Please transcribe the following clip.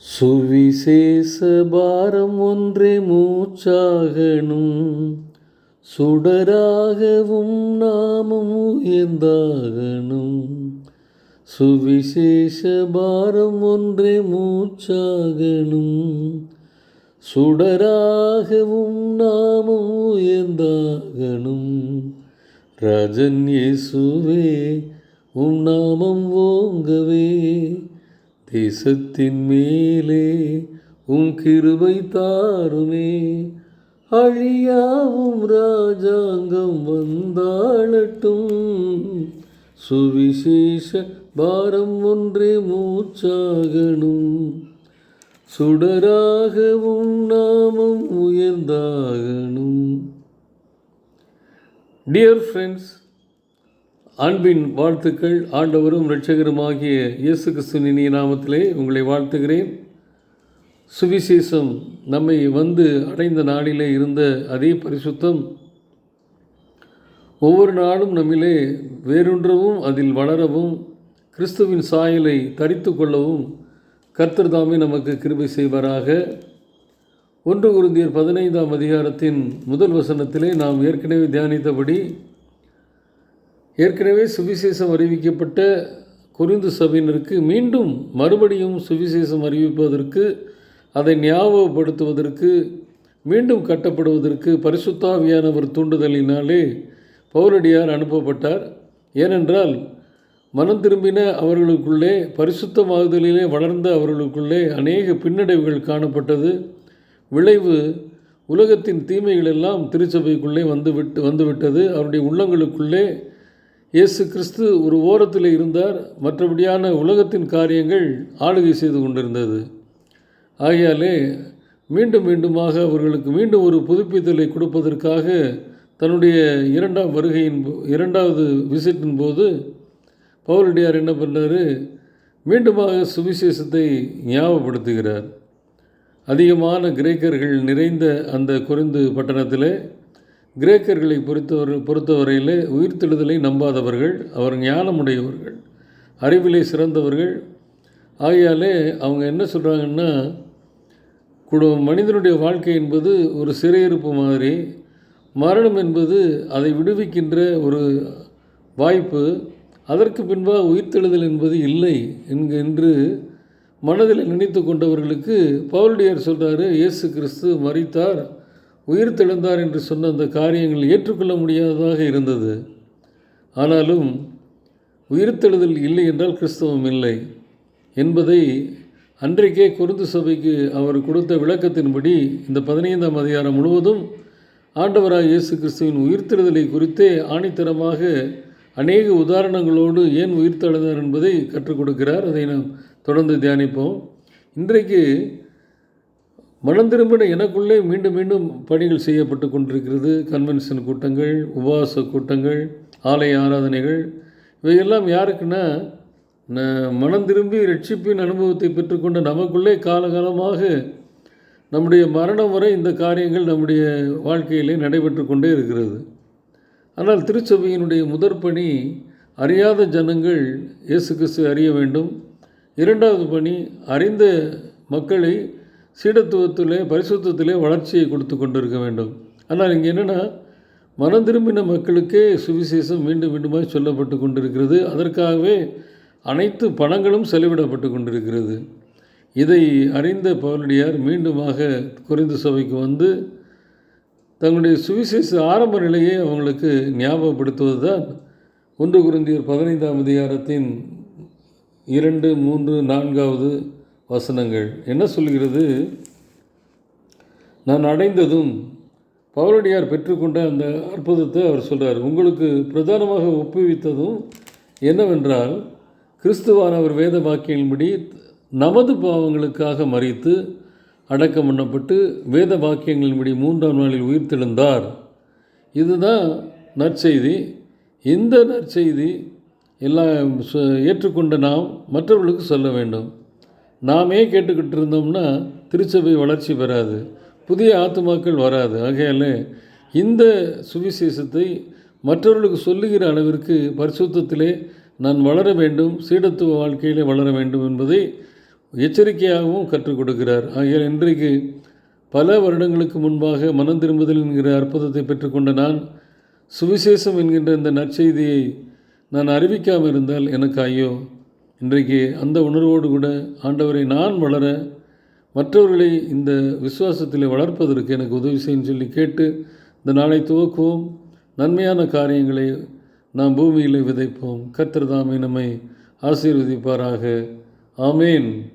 சுவிசேஷ பாரம் ஒன்றே மூச்சாகணும். சுடராகவும் நாமும் உயர்ந்தாகணும். சுவிசேஷ பாரம் ஒன்றே மூச்சாகணும். சுடராகவும் நாமும் உயர்ந்தாகணும். ராஜன் இயேசுவே உம் நாமம் ஓங்கவே. தேசத்தின் மேலே உம் கிருபை தாருமே. அழியாவும் ராஜாங்கம் வந்தாளட்டும். சுவிசேஷ பாரம் ஒன்றே மூச்சாகணும். சுடராகவும் நாமம் உயர்ந்தாகணும். டியர் ஃப்ரெண்ட்ஸ் அன்பின் வாழ்த்துக்கள் ஆண்டவரும் இரட்சகருமாகிய இயேசு கிறிஸ்துவின் இனிய நாமத்திலே உங்களை வாழ்த்துகிறேன். சுவிசேஷம் நம்மை வந்து அடைந்த நாளிலே இருந்த அதே பரிசுத்தம். ஒவ்வொரு நாளும் நம்மிலே வேறொன்றவும் அதில் வளரவும் கிறிஸ்துவின் சாயலை தரித்து கொள்ளவும் கர்த்தர் தாமே நமக்கு கிருபை செய்வாராக. ஒன்று குருந்தியர் பதினைந்தாம் அதிகாரத்தின் முதல் வசனத்திலே நாம் ஏற்கனவே தியானித்தபடி ஏற்கனவே சுவிசேஷம் அறிவிக்கப்பட்ட குறிந்து சபையினருக்கு மீண்டும் மறுபடியும் சுவிசேஷம் அறிவிப்பதற்கு அதை ஞாபகப்படுத்துவதற்கு மீண்டும் கட்டப்படுவதற்கு பரிசுத்தாவியானவர் தூண்டுதலினாலே பவுலடியார் அனுப்பப்பட்டார். ஏனென்றால் மனம் திரும்பின அவர்களுக்குள்ளே பரிசுத்தமாகுதலிலே வளர்ந்த அவர்களுக்குள்ளே அநேக பின்னடைவுகள் காணப்பட்டது. விளைவு உலகத்தின் தீமைகளெல்லாம் திருச்சபைக்குள்ளே வந்து விட்டு வந்துவிட்டது. அவருடைய உள்ளங்களுக்குள்ளே இயேசு கிறிஸ்து ஒரு ஓரத்தில் இருந்தார் மற்றபடியான உலகத்தின் காரியங்கள் ஆளுகை செய்து கொண்டிருந்தது. ஆகையாலே மீண்டும் மீண்டுமாக அவர்களுக்கு மீண்டும் ஒரு புதுப்பித்தலை கொடுப்பதற்காக தன்னுடைய இரண்டாம் வருகையின் போ- இரண்டாவது விசிட்டின் போது பவுலடியார் என்ன பண்ணார்? மீண்டுமாக சுவிசேஷத்தை ஞாபகப்படுத்துகிறார். அதிகமான கிரேக்கர்கள் நிறைந்த அந்த குறைந்து பட்டணத்தில் கிரேக்கர்களை பொறுத்தவரை பொறுத்தவரையிலே உயிர்த்தெழுதலை நம்பாதவர்கள் அவர் ஞானமுடையவர்கள் அறிவிலே சிறந்தவர்கள். ஆகையாலே அவங்க என்ன சொல்கிறாங்கன்னா குடு மனிதனுடைய வாழ்க்கை என்பது ஒரு சிறையிருப்பு மாதிரி மரணம் என்பது அதை விடுவிக்கின்ற ஒரு வாய்ப்பு அதற்கு பின்பாக உயிர்த்தெழுதல் என்பது இல்லை என்று மனதில் நினைத்து கொண்டவர்களுக்கு பவுலடியார் சொல்கிறாரு இயேசு கிறிஸ்து மறித்தார் உயிர்த்தெழுந்தார் என்று சொன்ன அந்த காரியங்கள் ஏற்றுக்கொள்ள முடியாததாக இருந்தது. ஆனாலும் உயிர்த்தெழுதல் இல்லை என்றால் கிறிஸ்தவம் இல்லை என்பதை அன்றைக்கே குருந்து சபைக்கு அவர் கொடுத்த விளக்கத்தின்படி இந்த பதினைந்தாம் அதிகாரம் முழுவதும் ஆண்டவராக இயேசு கிறிஸ்துவின் உயிர்த்தெழுதலை குறித்தே ஆணித்தரமாக அநேக உதாரணங்களோடு ஏன் உயிர்த்தெழுந்தார் என்பதை கற்றுக் கொடுக்கிறார். அதை நாம் தொடர்ந்து தியானிப்போம். இன்றைக்கு மனம் திரும்பின எனக்குள்ளே மீண்டும் மீண்டும் பணிகள் செய்யப்பட்டு கொண்டிருக்கிறது. கன்வென்ஷன் கூட்டங்கள் உபவாச கூட்டங்கள் ஆலய ஆராதனைகள் இவையெல்லாம் யாருக்குன்னா மனம் திரும்பி ரட்சிப்பின் அனுபவத்தை பெற்றுக்கொண்ட நமக்குள்ளே காலகாலமாக நம்முடைய மரணம் வரை இந்த காரியங்கள் நம்முடைய வாழ்க்கையிலே நடைபெற்று கொண்டே இருக்கிறது. ஆனால் திருச்சபையினுடைய முதற் பணி அறியாத ஜனங்கள் இயேசு கிறிஸ்து அறிய வேண்டும். இரண்டாவது பணி அறிந்த மக்களை சீடத்துவத்திலே பரிசுத்திலே வளர்ச்சியை கொடுத்து கொண்டிருக்க வேண்டும். ஆனால் இங்கே என்னென்னா மனம் திரும்பின மக்களுக்கே சுவிசேஷம் மீண்டும் மீண்டுமாக சொல்லப்பட்டு கொண்டிருக்கிறது. அதற்காகவே அனைத்து பணங்களும் செலவிடப்பட்டு கொண்டிருக்கிறது. இதை அறிந்த பவுலடியார் மீண்டுமாக குறைந்த சபைக்கு வந்து தங்களுடைய சுவிசேஷ ஆரம்ப நிலையை அவங்களுக்கு ஞாபகப்படுத்துவது தான் ஒன்று குருந்தியர் பதினைந்தாம் அதிகாரத்தின் இரண்டு மூன்று நான்காவது வசனங்கள். என்ன சொல்கிறது நான் அடைந்ததும் பவுலடியார் பெற்றுக்கொண்ட அந்த அற்புதத்தை அவர் சொல்கிறார் உங்களுக்கு பிரதானமாக ஒப்புவித்ததும் என்னவென்றால் கிறிஸ்துவானவர் வேத வாக்கியங்களின்படி நமது பாவங்களுக்காக மறித்து அடக்கம் பண்ணப்பட்டு வேத வாக்கியங்களின்படி மூன்றாம் நாளில் உயிர்த்தெழுந்தார். இதுதான் நற்செய்தி. இந்த நற்செய்தி எல்லாம் ஏற்றுக்கொண்ட நாம் மற்றவர்களுக்கு சொல்ல வேண்டும். நாமே கேட்டுக்கிட்டு இருந்தோம்னா திருச்சபை வளர்ச்சி பெறாது புதிய ஆத்துமாக்கள் வராது. ஆகையால் இந்த சுவிசேஷத்தை மற்றவர்களுக்கு சொல்லுகிற அளவிற்கு பரிசுத்தத்திலே நான் வளர வேண்டும் சீடத்துவ வாழ்க்கையிலே வளர வேண்டும் என்பதை எச்சரிக்கையாகவும் கற்றுக் கொடுக்கிறார். ஆகையால் இன்றைக்கு பல வருடங்களுக்கு முன்பாக மனம் திரும்புதல் என்கிற அற்புதத்தை பெற்றுக்கொண்ட நான் சுவிசேஷம் என்கின்ற இந்த நற்செய்தியை நான் அறிவிக்காமல் இருந்தால் எனக்கு ஐயோ இன்றைக்கு அந்த உணர்வோடு கூட ஆண்டவரை நான் வளர மற்றவர்களை இந்த விசுவாசத்தில் வளர்ப்பதற்கு எனக்கு உதவி செய்யும் சொல்லி கேட்டு இந்த நாளை துவக்குவோம். நன்மையான காரியங்களை நாம் பூமியில் விதைப்போம். கத்திரதாமை நம்மை ஆசீர்வதிப்பாராக. ஆமேன்.